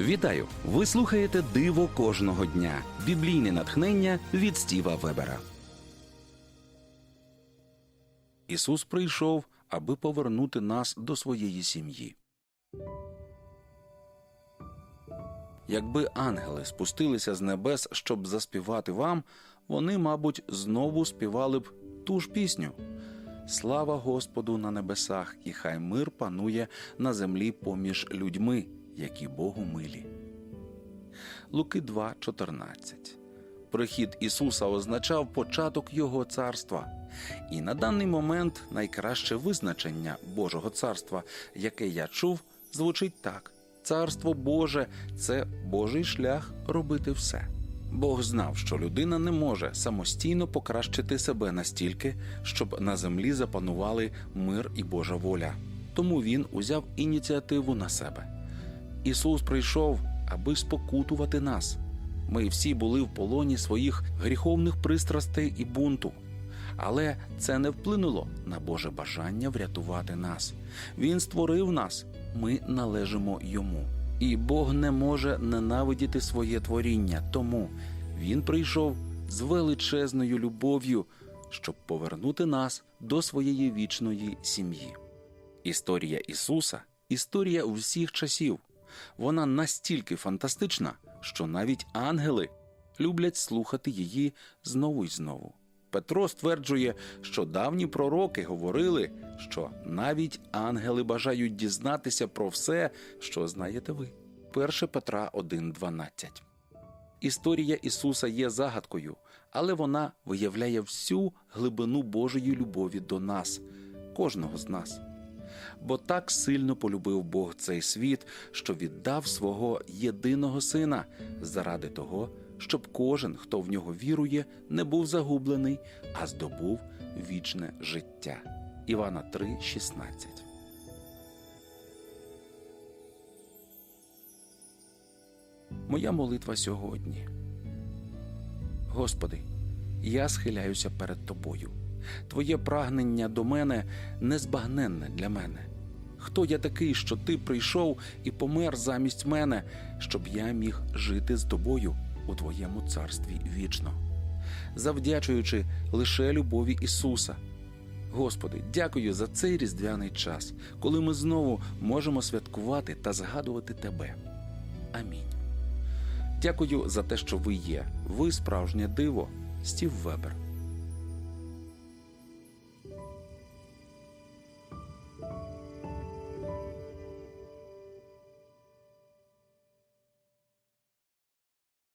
Вітаю! Ви слухаєте Диво кожного дня. Біблійне натхнення від Стіва Вебера. Ісус прийшов, аби повернути нас до своєї сім'ї. Якби ангели спустилися з небес, щоб заспівати вам, вони, мабуть, знову співали б ту ж пісню. Слава Господу на небесах, і хай мир панує на землі поміж людьми, які Богу милі. Луки 2.14 Прихід Ісуса означав початок Його царства. І на даний момент найкраще визначення Божого царства, яке я чув, звучить так: Царство Боже це Божий шлях робити все. Бог знав, що людина не може самостійно покращити себе настільки, щоб на землі запанували мир і Божа воля. Тому він узяв ініціативу на себе. Ісус прийшов, аби спокутувати нас. Ми всі були в полоні своїх гріховних пристрастей і бунту. Але це не вплинуло на Боже бажання врятувати нас. Він створив нас, ми належимо йому. І Бог не може ненавидіти своє творіння, тому Він прийшов з величезною любов'ю, щоб повернути нас до своєї вічної сім'ї. Історія Ісуса історія всіх часів. Вона настільки фантастична, що навіть ангели люблять слухати її знову й знову. Петро стверджує, що давні пророки говорили, що навіть ангели бажають дізнатися про все, що знаєте ви. 1 Петра 1.12 Історія Ісуса є загадкою, але вона виявляє всю глибину Божої любові до нас, кожного з нас. Бо так сильно полюбив Бог цей світ, що віддав свого єдиного сина заради того, щоб кожен, хто в нього вірує, не був загублений, а здобув вічне життя. Івана 3,16 Моя молитва сьогодні. Господи, я схиляюся перед Тобою. Твоє прагнення до мене незбагненне для мене. Хто я такий, що ти прийшов і помер замість мене, щоб я міг жити з тобою у Твоєму царстві вічно, завдячуючи лише любові Ісуса. Господи, дякую за цей різдвяний час, коли ми знову можемо святкувати та згадувати Тебе. Амінь. Дякую за те, що ви є. Ви справжнє диво, Стів Вебер.